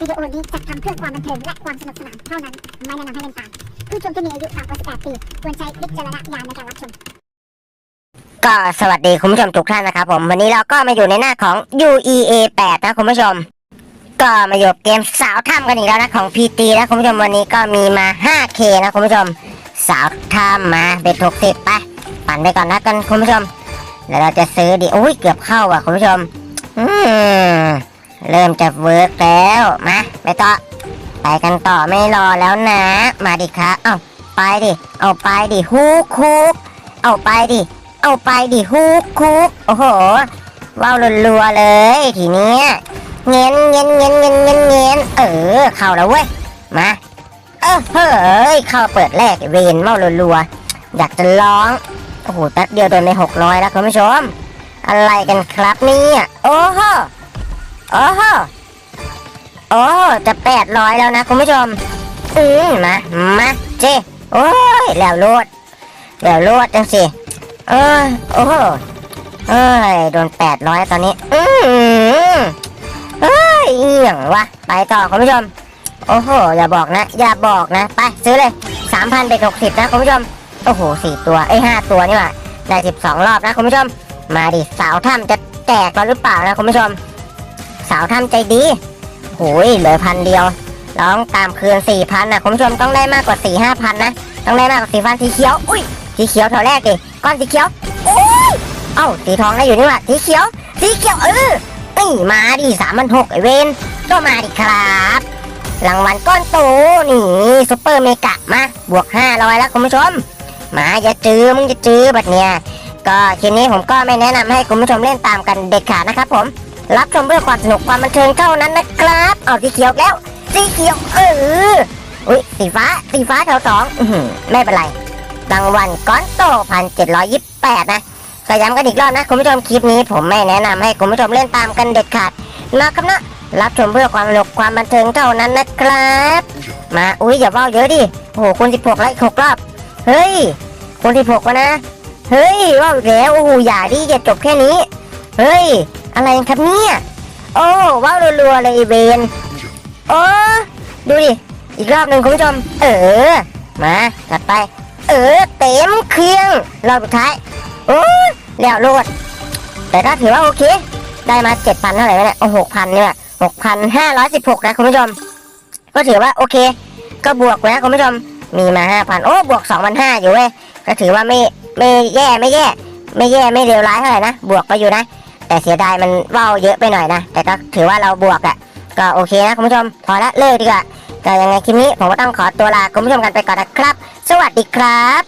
วิดีโอนี้จัดทำเพื่อความบันเทิงและความสนุกสนานเท่านั้น ไม่แนะนำให้เล่นตาม ผู้ชมที่มีอายุต่ำกว่า 18 ปีควรใช้วิจารณญาณในการรับชม ก็สวัสดีคุณผู้ชมทุกท่านนะครับผม วันนี้เราก็มาอยู่ในหน้าของ UEA 8 นะคุณผู้ชม ก็มาอยู่เกมสาวถ้ำกันอีกแล้วนะของ PT นะคุณผู้ชมวันนี้ก็มีมา 5K นะคุณผู้ชม สาวถ้ำมาเบ็ดหกสิบไปปั่นไปก่อนนะกันคุณผู้ชม แล้วเราจะซื้อดิโอ้ยเกือบเข้าอะคุณผู้ชม อืม เริ่มจะเวิร์กแล้วมาไปต่อไปกันต่อไม่รอแล้วนะ มาดิครับเอาไปดิเอาไปดิฮุกฮุกเอาไปดิเอาไปดิฮุกฮุกโอ้โหว้าวรัวๆเลยทีเนี้ยเงี้ยเงี้ยเงี้ยเงี้ยเงี้ยเงี้ยเออเข้าแล้วเว้ยมาเออเฮ้ยเข้าเปิดแรกเวนว้าวรัวๆอยากจะร้องโอ้โหแป๊บเดียวโดนไปหกร้อยแล้วคุณผู้ชมอะไรกันครับเนี่ยโอ้โห โอ้โหโอ้จะแปดร้อยแล้วนะคุณผู้ชม อืมมา มาเจโอ้ย แล้วโลด แล้วโลดจังสิเออโอ้โหเอ้ย โดนแปดร้อยตอนนี้ อืมเอ้ยเอียงวะ ไปต่อคุณผู้ชม โอ้โห อย่าบอกนะ อย่าบอกนะ ไปซื้อเลยสามพันเป็นหกสิบนะคุณผู้ชม โอ้โหสี่ตัว เอ้ยห้าตัวนี่หว่าได้สิบสองรอบนะคุณผู้ชม มาดิสาวถ้ำจะแตกเราหรือเปล่านะคุณผู้ชม สาวถ้ำใจดีโอ้ยเหลือพันเดียวร้องตามคืนสี่พันนะคุณผู้ชมต้องได้มากกว่าสี่ห้าพันนะต้องได้มากกว่าสี่พันสีเขียวอุ้ยสีเขียวแถวแรกดิก้อนสีเขียวโอ้ยเอ้าสีทองได้อยู่นี่หว่าสีเขียว สีเขียวเออนี่มาดิสามพันหกไอเวนก็มาดิครับรางวัลก้อนโตนี่ซุปเปอร์เมกะมาบวกห้าร้อยแล้วคุณผู้ชมมาอย่าจื้อมึงจะจื้อบัดเนี่ยก็คลิปนี้ผมก็ไม่แนะนำให้คุณผู้ชมเล่นตามกันเด็ดขาดนะครับผม รับชมเพื่อความสนุกความบันเทิงเท่านั้นนะครับเอาสีเขียวแล้ว สีเขียวเอออุ้ยสีฟ้าสีฟ้าแถวสองอืไม่เป็นไรรางวัลก้อนโตพันเจ็ดร้อยยี่สิบแปดนะก็ย้ำกันอีกรอบนะ คุณผู้ชมคลิปนี้ผมไม่แนะนำให้คุณผู้ชมเล่นตามกันเด็ดขาดนะครับนะรับชมเพื่อความสนุกความบันเทิงเท่านั้นนะครับ มาอุ้ยอย่าเว่าเยอะดิโอ้โหคุณสิบหกไลค์หกรอบเฮ้ยคุณสิบหกวะนะ เฮ้ยว่าแล้วโอ้โหอย่าดิอย่าจบแค่นี้ เฮ้ย อะไรกันครับเนี่ย โอ้ว้าวรัวๆเลยอ้เวนโอ้ดูดิ อีกรอบหนึ่งคุณผู้ชม เออ มาจัดไป เออ เต็มเครื่องรอบสุดท้าย โอ้แล้วโลด แต่ก็ถือว่าโอเค ได้มาเจ็ดพันเท่าไหร่วะเนี่ย โอ้หกพันเนี่ยหกพันห้าร้อยสิบหกนะคุณผู้ชม ก็ถือว่าโอเค ก็บวกนะคุณผู้ชม มีมาห้าพันโอ้ บวกสองพันห้าอยู่เว้ย ก็ถือว่าไม่ไม่แย่ไม่แย่ ไม่แย่ไม่เลวร้ายเท่าไหร่นะ บวกไปอยู่นะ แต่เสียดายมันว่าเยอะไปหน่อยนะ แต่ก็ถือว่าเราบวกอะ่ะก็โอเคนะคุณผู้ชม พอละเลิกดีกว่าก็ยังไงคลิปนี้ผมก็ต้องขอตัวลาคุณผู้ชมกันไปก่อนนะครับ สวัสดีครับ